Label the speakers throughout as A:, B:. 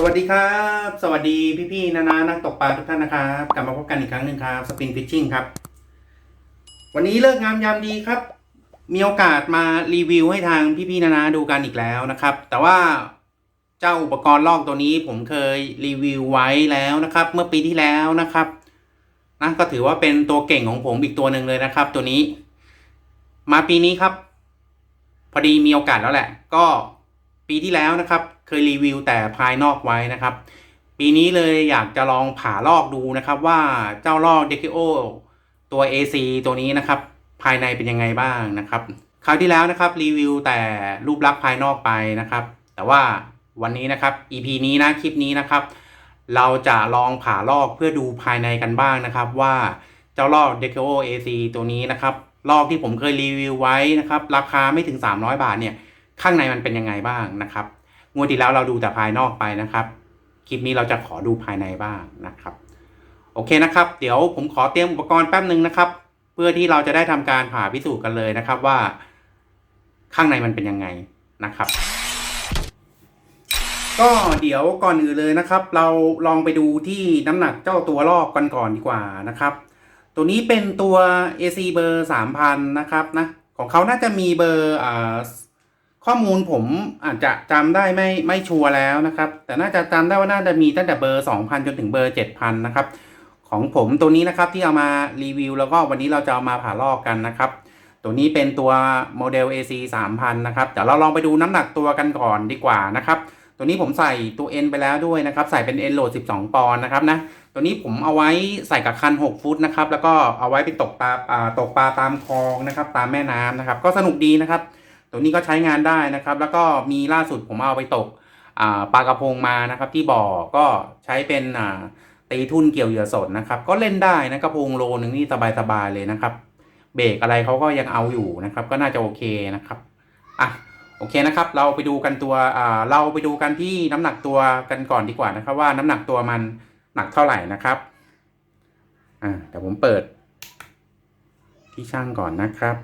A: สวัสดีครับ สวัสดีพี่ๆนานานักตกปลาทุกท่านนะครับกลับมาพบกันอีกครั้งหนึ่งครับสปินฟิชชิ่งครับ วันนี้เลิกงามยามดีครับ มีโอกาสมารีวิวให้ทางพี่ๆนานาดูกันอีกแล้วนะครับ แต่ว่าเจ้าอุปกรณ์ลอกตัวนี้ผมเคยรีวิวไว้แล้วนะครับ เมื่อปีที่แล้วนะครับนะก็ถือว่าเป็นตัวเก่งของผมอีกตัวหนึ่งเลยนะครับ ตัวนี้ มาปีนี้ครับ พอดีมีโอกาสแล้วแหละ ก็ปีที่แล้วนะครับ เคยรีวิวแต่ภายนอกไว้นะครับ ปีนี้เลยอยากจะลองผ่าลอกดูนะครับว่าเจ้าลอกเดคิโอตัว AC ตัวนี้นะครับภายในเป็นยังไงบ้างนะครับ คราวที่แล้วนะครับรีวิวแต่รูปลักษณ์ภายนอกไปนะครับ แต่ว่าวันนี้นะครับ EP นี้นะคลิปนี้นะครับ เราจะลองผ่าลอกเพื่อดูภายในกันบ้างนะครับ ว่าเจ้าลอก d e c o AC ตัวนี้นะครับ ลอกที่ผมเคยรีวิวไว้นะครับ ราคาไม่ถึง 300 บาทเนี่ย ข้างในมันเป็นยังไงบ้างนะครับ งวดที่แล้วเราดูแต่ภายนอกไปนะครับ คลิปนี้เราจะขอดูภายในบ้างนะครับ โอเคนะครับ เดี๋ยวผมขอเตรียมอุปกรณ์แป๊บหนึ่งนะครับ เพื่อที่เราจะได้ทำการผ่าพิสูจน์กันเลยนะครับว่า ข้างในมันเป็นยังไงนะครับ ก็เดี๋ยวก่อนอื่นเลยนะครับ เราลองไปดูที่น้ำหนักเจ้าตัวลอกกันก่อนดีกว่านะครับ ตัวนี้เป็นตัว AC เบอร์3,000นะครับนะของเขาน่าจะมีเบอร์อ่า ข้อมูลผมอาจจะจำได้ไม่ไม่ชัวร์แล้วนะครับ แต่น่าจะจำได้ว่าน่าจะมีตั้งแต่เบอร์ 2,000 จนถึงเบอร์ 7,000 นะครับ ของผมตัวนี้นะครับที่เอามารีวิว แล้วก็วันนี้เราจะเอามาผ่าลอกกันนะครับ ตัวนี้เป็นตัวโมเดล AC 3000 นะครับเดี๋ยวเราลองไปดูน้ำหนักตัวกันก่อนดีกว่านะครับตัวนี้ผมใส่ตัว N ไปแล้วด้วยนะครับ ใส่เป็น N โหลด 12 ปอนด์นะครับนะตัวนี้ผมเอาไว้ใส่กับคัน 6 ฟุตนะครับแล้วก็เอาไว้ไปตกปลาอ่าตกปลาตามคลองนะครับ ตามแม่น้ำนะครับ ก็สนุกดีนะครับ ตัวนี้ก็ใช้งานได้นะครับ แล้วก็มีล่าสุดผมเอาไปตกปลากระพงมานะครับที่บ่อก็ใช้เป็นตีทุ่นเกี่ยวเหยื่อสดนะครับ ก็เล่นได้นะกระพงโลนึงนี่สบายๆเลยนะครับ เบรกอะไรเขาก็ยังเอาอยู่นะครับ ก็น่าจะโอเคนะครับอะโอเคนะครับ เราไปดูกันตัวเราไปดูกันที่น้ำหนักตัวกันก่อนดีกว่านะครับ ว่าน้ำหนักตัวมันหนักเท่าไหร่นะครับอ่าเดี๋ยวผมเปิดที่ช่างก่อนนะครับ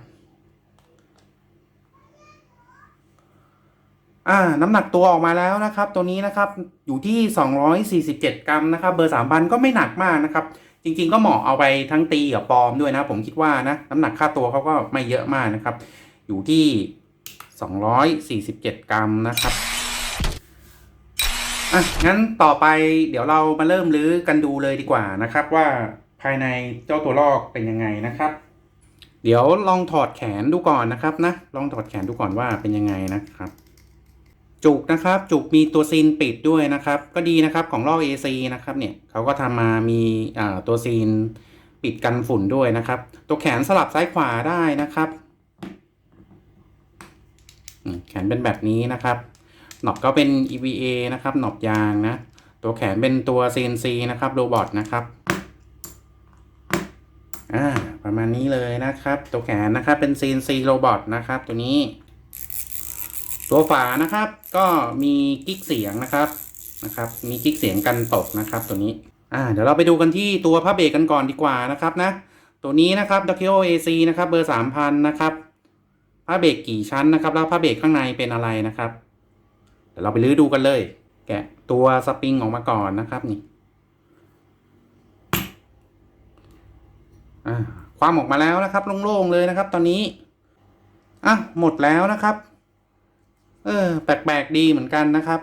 A: อ่าน้ำหนักตัวออกมาแล้วนะครับ ตัวนี้นะครับอยู่ที่ 247 กรัมนะครับ เบอร์ 3,000 ก็ไม่หนักมากนะครับ จริง ๆ ก็เหมาะเอาไปทั้งตีกับปลอมด้วยนะ ผมคิดว่านะน้ำหนักค่าตัวเขาก็ไม่เยอะมากนะครับ อยู่ที่ 247 กรัมนะครับอะงั้นต่อไปเดี๋ยวเรามาเริ่มรื้อกันดูเลยดีกว่านะครับ ว่าภายในเจ้าตัวลอกเป็นยังไงนะครับ เดี๋ยวลองถอดแขนดูก่อนนะครับนะลองถอดแขนดูก่อนว่าเป็นยังไงนะครับ จุกนะครับ จุกมีตัวซีนปิดด้วยนะครับ ก็ดีนะครับของลอก AC นะครับเนี่ยเขาก็ทำมามีตัวซีนปิดกันฝุ่นด้วยนะครับ ตัวแขนสลับซ้ายขวาได้นะครับแขนเป็นแบบนี้นะครับหนอบก็เป็น EVA นะครับหนอบยางนะ ตัวแขนเป็นตัว CNC นะครับโรบอทนะครับอ่าประมาณนี้เลยนะครับ ตัวแขนนะครับเป็น CNC โรบอทนะครับ ตัวนี้ ตัวฝานะครับ ก็มีกิ๊กเสียงนะครับนะครับ มีกิ๊กเสียงกันตกนะครับ ตัวนี้อ่าเดี๋ยวเราไปดูกันที่ตัวผ้าเบรกกันก่อนดีกว่านะครับนะตัวนี้นะครับ d o k i o AC นะครับ เบอร์สามพันนะครับผ้าเบรกกี่ชั้นนะครับ แล้วผ้าเบรกข้างในเป็นอะไรนะครับ เดี๋ยวเราไปลื้อดูกันเลย แกะตัวสปริงออกมาก่อนนะครับนี่ความออกมาแล้วนะครับโล่งๆเลยนะครับ ตอนนี้อะหมดแล้วนะครับ เออ แปลกๆดีเหมือนกันนะครับ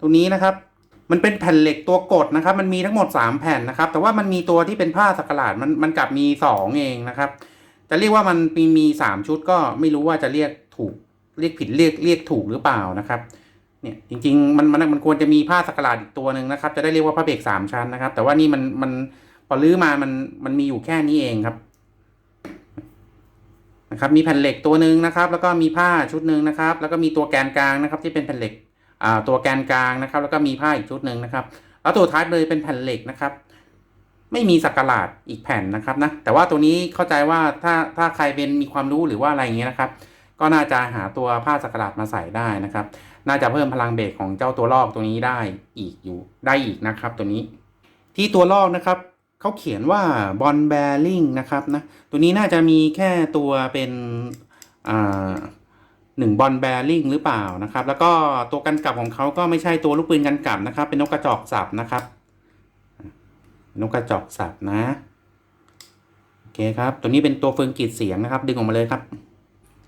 A: ตัวนี้นะครับ มันเป็นแผ่นเหล็กตัวกดนะครับ มันมีทั้งหมด 3 แผ่นนะครับ แต่ว่ามันมีตัวที่เป็นผ้าสักหลาดมันมันกลับมี 2 เองนะครับ จะเรียกว่ามันมีมีสามชุดก็ไม่รู้ว่าจะเรียกถูกเรียกผิดเรียกเรียกถูกหรือเปล่านะครับ เนี่ยจริงๆมันมันมันควรจะมีผ้าสักหลาดอีกตัวหนึ่งนะครับ จะได้เรียกว่าผ้าเบรกสามชั้นนะครับ แต่ว่านี่มันมันพอลื้อมามันมันมีอยู่แค่นี้เองครับ นะครับมีแผ่นเหล็กตัวหนึ่งนะครับ แล้วก็มีผ้าชุดหนึ่งนะครับ แล้วก็มีตัวแกนกลางนะครับ ที่เป็นแผ่นเหล็กตัวแกนกลางนะครับ แล้วก็มีผ้าอีกชุดหนึ่งนะครับ แล้วตัวท้ายเลยเป็นแผ่นเหล็กนะครับ ไม่มีสักหลาดอีกแผ่นนะครับนะแต่ว่าตัวนี้เข้าใจว่าถ้าถ้าใครเป็นมีความรู้หรือว่าอะไรอย่างเงี้ยนะครับ ก็น่าจะหาตัวผ้าสักหลาดมาใส่ได้นะครับ น่าจะเพิ่มพลังเบรกของเจ้าตัวลอกตัวนี้ได้อีกอยู่ได้อีกนะครับ ตัวนี้ที่ตัวลอกนะครับ เขาเขียนว่าบอลแบริ่งนะครับนะตัวนี้น่าจะมีแค่ตัวเป็นอ่าหนึ่งบอลแบริ่งหรือเปล่านะครับ แล้วก็ตัวกันกลับของเขาก็ไม่ใช่ตัวลูกปืนกันกลับนะครับ เป็นนกกระจอกสับนะครับ นกกระจอกสับนะโอเคครับ ตัวนี้เป็นตัวเฟืองกรีดเสียงนะครับ ดึงออกมาเลยครับ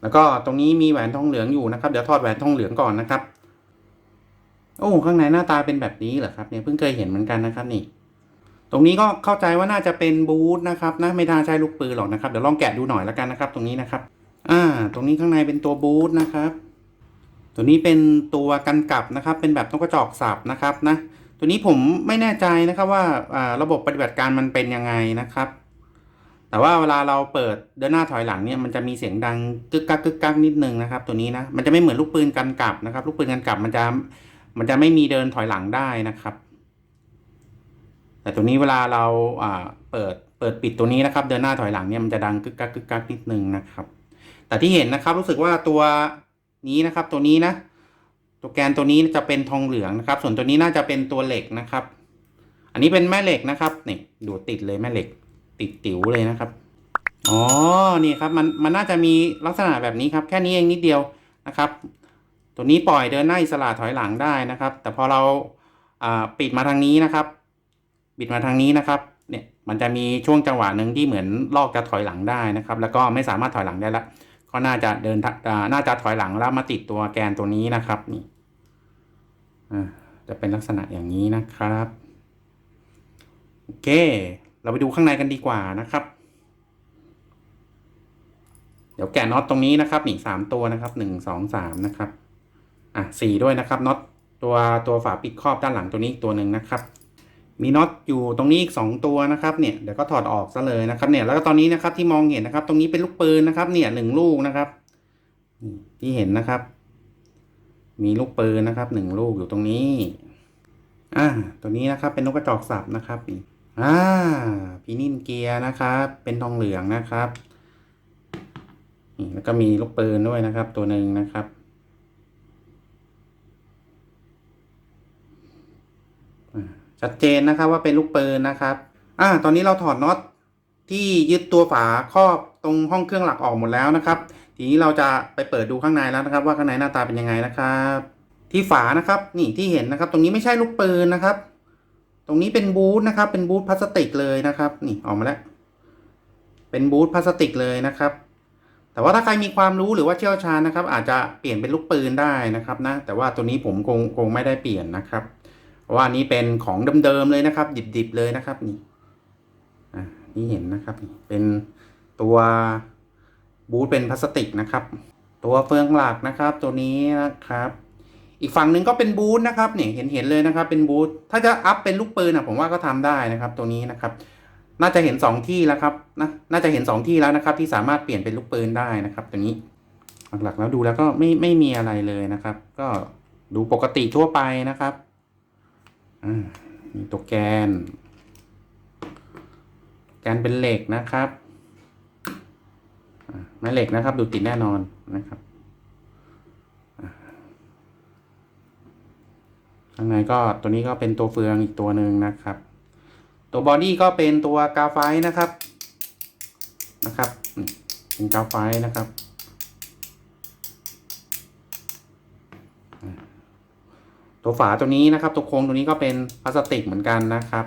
A: แล้วก็ตรงนี้มีแหวนทองเหลืองอยู่นะครับเดี๋ยวถอดแหวนทองเหลืองก่อนนะครับโอ้ข้างในหน้าตาเป็นแบบนี้เหรอครับเนี่ยเพิ่งเคยเห็นเหมือนกันนะครับนี่ ตรงนี้ก็เข้าใจว่าน่าจะเป็นบูธนะครับนะไม่น่าใช่ลูกปืนหรอกนะครับเดี๋ยวลองแกะดูหน่อยแล้วกันนะครับ ตรงนี้นะครับ อ่า ตรงนี้ข้างในเป็นตัวบูธนะครับ ตัวนี้เป็นตัวกันกลับนะครับ เป็นแบบนกกระจอกสับนะครับนะตัวนี้ผมไม่แน่ใจนะครับว่าอ่าระบบปฏิบัติการมันเป็นยังไงนะครับ แต่ว่าเวลาเราเปิดเดินหน้าถอยหลังเนี่ยมันจะมีเสียงดังกึกกักกึกกักนิดนึงนะครับ ตัวนี้นะมันจะไม่เหมือนลูกปืนกันกลับนะครับ ลูกปืนกันกลับมันจะมันจะไม่มีเดินถอยหลังได้นะครับ แต่ตัวนี้เวลาเราเปิดเปิดปิดตัวนี้นะครับ เดินหน้าถอยหลังเนี่ยมันจะดังกึกกักกึกกักนิดนึงนะครับ แต่ที่เห็นนะครับรู้สึกว่าตัวนี้นะครับตัวนี้นะ ตัวแกนตัวนี้จะเป็นทองเหลืองนะครับ ส่วนตัวนี้น่าจะเป็นตัวเหล็กนะครับ อันนี้เป็นแม่เหล็กนะครับนี่ดูติดเลยแม่เหล็ก ติดติ๋วเลยนะครับอ๋อนี่ครับมันมันน่าจะมีลักษณะแบบนี้ครับ แค่นี้เองนิดเดียวนะครับ ตัวนี้ปล่อยเดินหน้าอิสระถอยหลังได้นะครับ แต่พอเราปิดมาทางนี้นะครับ บิดมาทางนี้นะครับเนี่ยมันจะมีช่วงจังหวะหนึ่งที่เหมือนลอกจะถอยหลังได้นะครับ แล้วก็ไม่สามารถถอยหลังได้ละก็น่าจะเดินน่าจะถอยหลังแล้วมาติดตัวแกนตัวนี้นะครับนี่จะเป็นลักษณะอย่างนี้นะครับโอเค เราไปดูข้างในกันดีกว่านะครับ เดี๋ยวแกะน็อตตรงนี้นะครับนี่สามตัวนะครับหนึ่งสองสามนะครับ อะสี่ด้วยนะครับน็อตตัวตัวฝาปิดครอบด้านหลังตัวนี้อีกตัวหนึ่งนะครับ มีน็อตอยู่ตรงนี้อีกสองตัวนะครับเนี่ยเดี๋ยวก็ถอดออกซะเลยนะครับเนี่ยแล้วก็ตอนนี้นะครับที่มองเห็นนะครับ ตรงนี้เป็นลูกปืนนะครับ เนี่ยหนึ่งลูกนะครับที่เห็นนะครับ มีลูกปืนนะครับหนึ่งลูกอยู่ตรงนี้อ่าตัวนี้นะครับเป็นนกกระจอกสับนะครับอ่าพีนินเกียร์นะครับ เป็นทองเหลืองนะครับนี่แล้วก็มีลูกปืนด้วยนะครับ ตัวหนึ่งนะครับ ชัดเจนนะครับว่าเป็นลูกปืนนะครับอ่าตอนนี้เราถอดน็อตที่ยึดตัวฝาครอบตรงห้องเครื่องหลักออกหมดแล้วนะครับ ทีนี้เราจะไปเปิดดูข้างในแล้วนะครับ ว่าข้างในหน้าตาเป็นยังไงนะครับ ที่ฝานะครับนี่ที่เห็นนะครับ ตรงนี้ไม่ใช่ลูกปืนนะครับ ตรงนี้เป็นบูทนะครับ เป็นบูทพลาสติกเลยนะครับ นี่ออกมาแล้ว เป็นบูทพลาสติกเลยนะครับ แต่ว่าถ้าใครมีความรู้หรือว่าเชี่ยวชาญนะครับ อาจจะเปลี่ยนเป็นลูกปืนได้นะครับนะแต่ว่าตัวนี้ผมคงคงไม่ได้เปลี่ยนนะครับ ว่านี้เป็นของเดิมๆเลยนะครับ ดิบๆเลยนะครับนี่อ่านี่เห็นนะครับนี่เป็นตัวบูทเป็นพลาสติกนะครับ ตัวเฟืองหลักนะครับ ตัวนี้นะครับ อีกฝั่งหนึ่งก็เป็นบูทนะครับเนี่ยเห็นเห็นเลยนะครับ เป็นบูทถ้าจะอัพเป็นลูกปืนนะผมว่าก็ทำได้นะครับ ตัวนี้นะครับ น่าจะเห็นสองที่แล้วครับนะน่าจะเห็นสองที่แล้วนะครับ ที่สามารถเปลี่ยนเป็นลูกปืนได้นะครับ ตัวนี้หลักๆแล้วดูแล้วก็ไม่ไม่มีอะไรเลยนะครับ ก็ดูปกติทั่วไปนะครับ มีตัวแกน แกนเป็นเหล็กนะครับไม้เหล็กนะครับ ดูติดแน่นอนนะครับข้างในก็ตัวนี้ก็เป็นตัวเฟืองอีกตัวหนึ่งนะครับ ตัวบอดี้ก็เป็นตัวกาไฟนะครับนะครับเป็นกาไฟนะครับ ตัวฝาตัวนี้นะครับ ตัวโค้งตัวนี้ก็เป็นพลาสติกเหมือนกันนะครับ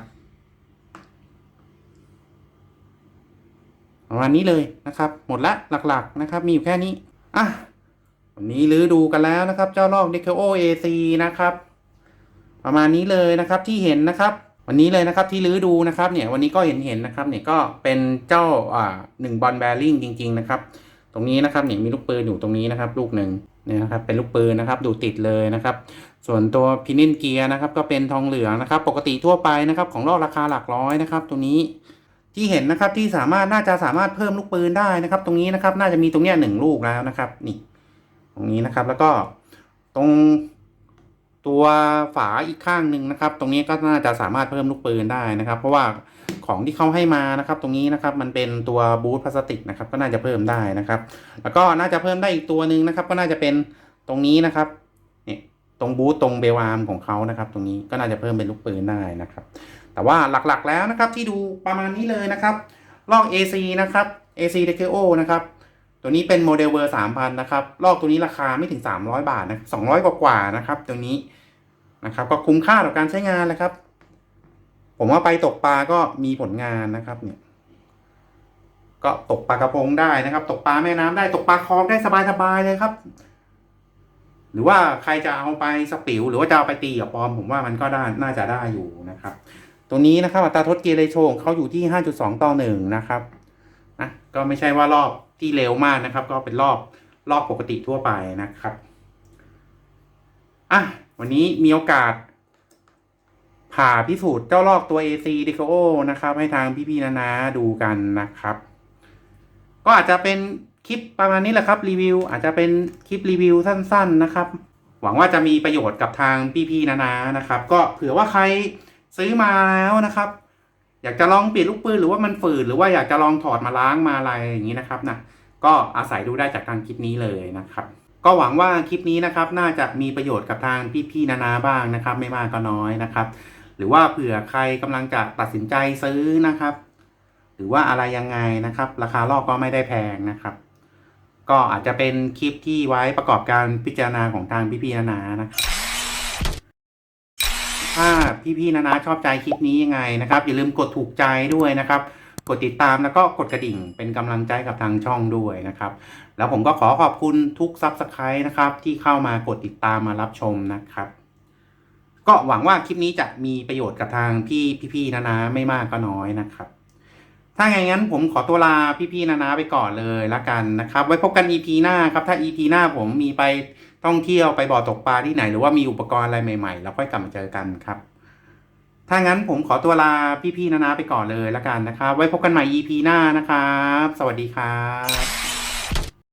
A: ประมาณนี้เลยนะครับ หมดละหลักๆนะครับ มีอยู่แค่นี้อะวันนี้ลื้อดูกันแล้วนะครับ เจ้าลอก d e c a o AC นะครับ ประมาณนี้เลยนะครับที่เห็นนะครับ วันนี้เลยนะครับที่ลื้อดูนะครับเนี่ยวันนี้ก็เห็นเห็นนะครับ เนี่ยก็เป็นเจ้าอ่าหนึ่งบอลแบริ่งจริง ๆ นะครับ ตรงนี้นะครับเนี่ยมีลูกปืนอยู่ตรงนี้นะครับ ลูกหนึ่งเนี่ยนะครับ เป็นลูกปืนนะครับ ดูติดเลยนะครับ ส่วนตัวพินินเกียร์นะครับก็เป็นทองเหลืองนะครับ ปกติทั่วไปนะครับของลอกราคาหลักร้อยนะครับ ตัวนี้ที่เห็นนะครับที่สามารถน่าจะสามารถเพิ่มลูกปืนได้นะครับ ตรงนี้นะครับน่าจะมีตรงเนี้ยหนึ่งลูกแล้วนะครับ นี่ ตรงนี้นะครับแล้วก็ตรงตัวฝาอีกข้างหนึ่งนะครับ ตรงนี้ก็น่าจะสามารถเพิ่มลูกปืนได้นะครับ เพราะว่าของที่เขาให้มานะครับ ตรงนี้นะครับมันเป็นตัวบูทพลาสติกนะครับ ก็น่าจะเพิ่มได้นะครับ แล้วก็น่าจะเพิ่มได้อีกตัวหนึ่งนะครับ ก็น่าจะเป็นตรงนี้นะครับ ตรงบูทตรงเบลอาร์มของเขานะครับ ตรงนี้ก็น่าจะเพิ่มเป็นลูกปืนได้นะครับ แต่ว่าหลักๆแล้วนะครับที่ดูประมาณนี้เลยนะครับลอก AC นะครับ AC d e c o นะครับตัวนี้เป็นโมเดลเวอร์สามพันนะครับลอกตัวนี้ราคาไม่ถึงสามร้อยบาทนะสองร้อยกว่าๆนะครับ ตัวนี้นะครับ ก็คุ้มค่าต่อการใช้งานเลยครับ ผมว่าไปตกปลาก็มีผลงานนะครับเนี่ยก็ตกปลากระพงได้นะครับ ตกปลาแม่น้ำได้ตกปลาคลองได้สบายๆเลยครับ หรือว่าใครจะเอาไปสปิวหรือว่าจะเอาไปตีกับปอม ผมว่ามันก็ได้น่าจะได้อยู่นะครับตัวนี้นะครับอัตราทดเกเรโชของเขาอยู่ที่ 5.2 ต่อ 1 นะครับนะก็ไม่ใช่ว่ารอบที่เร็วมากนะครับ ก็เป็นรอบรอบปกติทั่วไปนะครับอะวันนี้มีโอกาส ผ่าพิสูจน์เจ้าลอกตัว AC d e c o นะครับ ให้ทางพี่ๆนานาดูกันนะครับ ก็อาจจะเป็น คลิปประมาณนี้แหละครับรีวิวอาจจะเป็นคลิปรีวิวสั้น ๆนะครับ หวังว่าจะมีประโยชน์กับทางพี่ๆนานานะครับ ก็เผื่อว่าใครซื้อมาแล้วนะครับ อยากจะลองเปลี่ยนลูกปืนหรือว่ามันฝืดหรือว่าอยากจะลองถอดมาล้างมาอะไรอย่างนี้นะครับนะก็อาศัยดูได้จากทางคลิปนี้เลยนะครับ ก็หวังว่าคลิปนี้นะครับ น่าจะมีประโยชน์กับทางพี่ๆนานาบ้างนะครับ ไม่มากก็น้อยนะครับ หรือว่าเผื่อใครกำลังจะตัดสินใจซื้อนะครับ หรือว่าอะไรยังไงนะครับ ราคาลอกก็ไม่ได้แพงนะครับ ก็อาจจะเป็นคลิปที่ไว้ประกอบการพิจารณาของทางพี่ๆนานานะถ้าพี่ๆนานาชอบใจคลิปนี้ยังไงนะครับ อย่าลืมกดถูกใจด้วยนะครับ กดติดตามแล้วก็กดกระดิ่งเป็นกำลังใจกับทางช่องด้วยนะครับ แล้วผมก็ขอขอบคุณทุกซับสไครต์นะครับ ที่เข้ามากดติดตามมารับชมนะครับ ก็หวังว่าคลิปนี้จะมีประโยชน์กับทางพี่พี่ๆนานาไม่มากก็น้อยนะครับ ถ้าไงงั้นผมขอตัวลาพี่ๆนานาไปก่อนเลยละกันนะครับ ไว้พบกัน EP หน้าครับ ถ้า EP หน้าผมมีไปท่องเที่ยวไปบ่อตกปลาที่ไหน หรือว่ามีอุปกรณ์อะไรใหม่ๆ แล้วค่อยกลับมาเจอกันครับ ถ้างั้นผมขอตัวลาพี่ๆนานาไปก่อนเลยละกันนะครับ ไว้พบกันใหม่ EP หน้านะครับ สวัสดีครับ